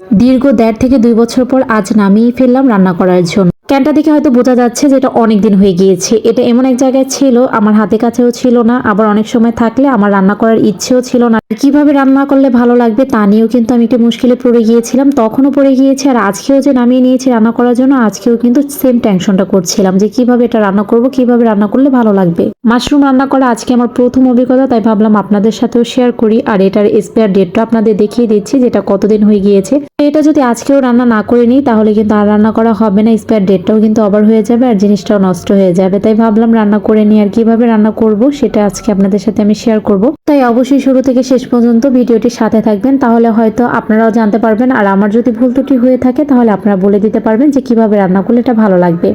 দীর্ঘ দেড় থেকে দুই বছর পর আজ নামিয়ে ফেললাম রান্না করার জন্য। ক্যানটা দেখে হয়তো বোঝা যাচ্ছে যে এটা অনেক দিন হয়ে গিয়েছে। এটা এমন এক জায়গায় ছিল, আমার হাতে কাছেও ছিল না, আবার অনেক সময় থাকলে আমার রান্না করার ইচ্ছেও ছিল না। কীভাবে রান্না করলে ভালো লাগবে তা নিয়েও কিন্তু আমি একটু মুশকিলে পড়ে গিয়েছিলাম, তখনও পড়ে গিয়েছি, আর আজকেও যে নামিয়ে নিয়েছি রান্না করার জন্য, আজকেও কিন্তু সেম টেনশনটা করছিলাম যে কীভাবে এটা রান্না করব, কীভাবে রান্না করলে ভালো লাগবে। মাশরুম রান্না করা আজকে আমার প্রথম অভিজ্ঞতা, তাই ভাবলাম আপনাদের সাথেও শেয়ার করি, আর এটার স্পেয়ার ডেটটা আপনাদের দেখিয়ে দিচ্ছি, যেটা কতদিন হয়ে গিয়েছে। এটা যদি আজকেও রান্না না করে নিই, তাহলে কিন্তু আর রান্না করা হবে না স্পেয়ার ডেটটাও কিন্তু অবার হয়ে যাবে আর জিনিসটাও নষ্ট হয়ে যাবে। তাই ভাবলাম রান্না করে নিয়ে আর কীভাবে রান্না করব সেটা আজকে আপনাদের সাথে আমি শেয়ার করব। তাই অবশ্যই শুরু থেকে শেষ পর্যন্ত ভিডিওটির সাথে থাকবেন, তাহলে হয়তো আপনারাও জানতে পারবেন। আর আমার যদি ভুল ত্রুটি হয়ে থাকে, তাহলে আপনারা বলে দিতে পারবেন যে কীভাবে রান্না করলে এটা ভালো লাগবে।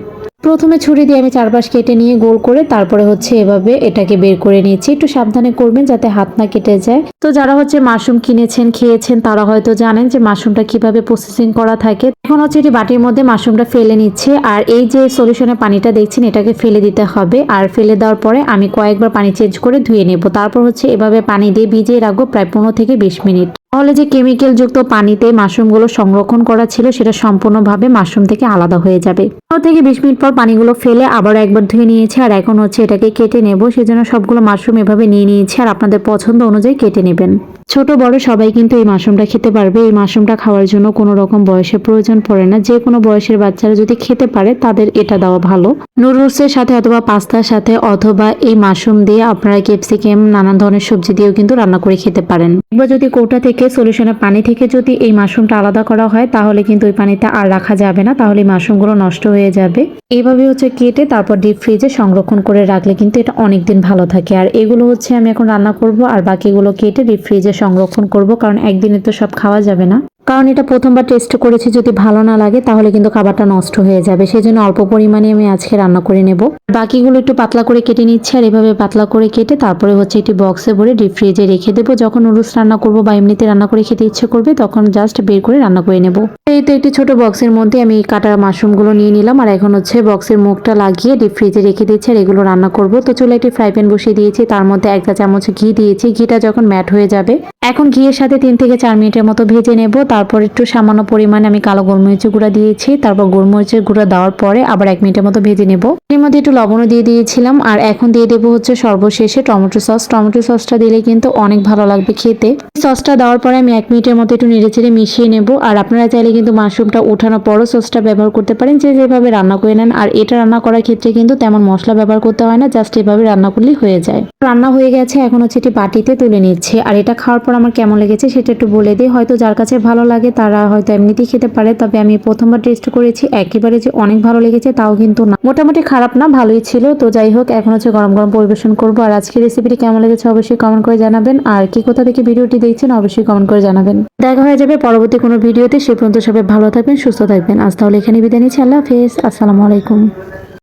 প্রথমে ছুরি দিয়ে আমি চারপাশ কেটে নিয়ে গোল করে তারপরে হচ্ছে এভাবে এটাকে বের করে নিয়েছি। একটু সাবধানে করবেন যাতে হাত না কেটে যায়। তো যারা হচ্ছে মাশরুম কিনেছেন, খেয়েছেন, তারা হয়তো জানেন যে মাশরুমটা কীভাবে প্রসেসিং করা থাকে। এখন হচ্ছে এটি বাটির মধ্যে মাশরুমটা ফেলে নিচ্ছে। আর এই যে সলিউশনের পানিটা দেখছেন, এটাকে ফেলে দিতে হবে। আর ফেলে দেওয়ার পরে আমি কয়েকবার পানি চেঞ্জ করে ধুয়ে নেব। তারপর হচ্ছে এভাবে পানি দিয়ে ভিজিয়ে রাখব প্রায় পনেরো থেকে বিশ মিনিট। তাহলে যে কেমিক্যাল যুক্ত পানিতে মাশরুমগুলো সংরক্ষণ করা ছিল, সেটা সম্পূর্ণভাবে মাশরুম থেকে আলাদা হয়ে যাবে। পনেরো থেকে বিশ মিনিট পর পানিগুলো ফেলে আবার একবার ধুয়ে নিয়েছি, আর এখন হচ্ছে এটাকে কেটে নেব। সেজন্য সবগুলো মাশরুম এভাবে নিয়ে নিয়েছি, আর আপনাদের পছন্দ অনুযায়ী কেটে নেবেন। ছোট, বড় সবাই কিন্তু এই মাশরুমটা খেতে পারবে। এই মাশরুমটা খাওয়ার জন্য কোনো রকম বয়সের প্রয়োজন পড়ে না। যে কোনো বয়সের বাচ্চারা যদি খেতে পারে, তাদের এটা দেওয়া ভালো। নুডলসের সাথে অথবা পাস্তার সাথে অথবা এই মাশরুম দিয়ে আপনারা ক্যাপসিকাম, নানান ধরনের সবজি দিয়েও কিন্তু রান্না করে খেতে পারেন। এবার যদি কৌটা থেকে সলিউশনের পানি থেকে যদি এই মাশরুমটা আলাদা করা হয়, তাহলে কিন্তু ওই পানিতে আর রাখা যাবে না, তাহলে মাশরুমগুলো নষ্ট হয়ে যাবে। এইভাবে হচ্ছে কেটে তারপর ডিপ ফ্রিজে সংরক্ষণ করে রাখলে কিন্তু এটা অনেক দিন ভালো থাকে। আর এগুলো হচ্ছে আমি এখন রান্না করব, আর বাকিগুলো কেটে ডিপ ফ্রিজে সংরক্ষণ করব, কারণ একদিনে তো সব খাওয়া যাবে না। কারণ এটা প্রথমবার টেস্ট করেছি, যদি ভালো না লাগে, তাহলে কিন্তু খাবারটা নষ্ট হয়ে যাবে। সেই জন্য অল্প পরিমাণে আমি আজকে রান্না করে নেব। বাকিগুলো একটু পাতলা করে কেটে নিচ্ছি, আর এভাবে পাতলা করে কেটে তারপরে হচ্ছে একটি বক্সে ভরে ডিপ ফ্রিজে রেখে দেবো। যখন নুডলস রান্না করব বা এমনিতে রান্না করে খেতে ইচ্ছে করবে, তখন জাস্ট বের করে রান্না করে নেব। এই তো একটি ছোট বক্সের মধ্যে আমি কাটা মাশরুমগুলো নিয়ে নিলাম, আর এখন হচ্ছে বক্সের মুখটা লাগিয়ে ডিপ ফ্রিজে রেখে দিচ্ছি, আর এগুলো রান্না করব। তো চলে একটি ফ্রাই প্যান বসিয়ে দিয়েছি, তার মধ্যে এক চা চামচ ঘি দিয়েছি। ঘিটা যখন ম্যাট হয়ে যাবে এখন ঘিয়ের সাথে তিন থেকে চার মিনিটের মতো ভেজে নেব। তারপর একটু সামান্য পরিমাণে আমি কালো গোলমরিচের গুঁড়া দিয়েছি। তারপর গোলমরিচের গুঁড়া দেওয়ার পরে আবার এক মিনিটের মতো ভেজে নেব। এর মধ্যে একটু লবণও দিয়ে দিয়েছিলাম। আর এখন দিয়ে দেবো হচ্ছে সর্বশেষে টমেটো সস। টমেটো সসটা দিলে কিন্তু অনেক ভালো লাগবে খেতে। সসটা দেওয়ার পরে আমি এক মিনিটের মতো একটু নেড়েচেড়ে মিশিয়ে নেব। আর আপনারা চাইলে কিন্তু মাশরুমটা ওঠানোর পরও সসটা ব্যবহার করতে পারেন। যে যেভাবে রান্না করে নেন। আর এটা রান্না করার ক্ষেত্রে কিন্তু তেমন মশলা ব্যবহার করতে হয় না। জাস্ট এভাবে রান্না করলেই হয়ে যায়। রান্না হয়ে গেছে। এখন হচ্ছে এটি বাটিতে তুলে নিচ্ছে। আর এটা খাওয়ার পর আমার কেমন লেগেছে সেটা একটু বলে দিই। হয়তো যার কাছে ভালো লাগে তারা হয়তো এমনিতেই খেতে পারে, তবে আমি প্রথমবার টেস্ট করেছি, একেবারে যে অনেক ভালো লেগেছে তাও কিন্তু না। মোটামুটি খারাপ না, ভালোই ছিল। তো যাই হোক, এখন হচ্ছে গরম গরম পরিবেশন করব। আর আজকের রেসিপিটি কেমন লেগেছে অবশ্যই কমেন্ট করে জানাবেন। আর কি কোথা থেকে ভিডিওটি দেখছেন অবশ্যই কমেন্ট করে জানাবেন। দেখা হয়ে যাবে পরবর্তী কোনো ভিডিওতে। সে পর্যন্ত সবাই ভালো থাকবেন, সুস্থ থাকবেন। আজ তাহলে এখানে বিদায় নিচ্ছি। আল্লাহ হাফেজ। আসসালামু আলাইকুম।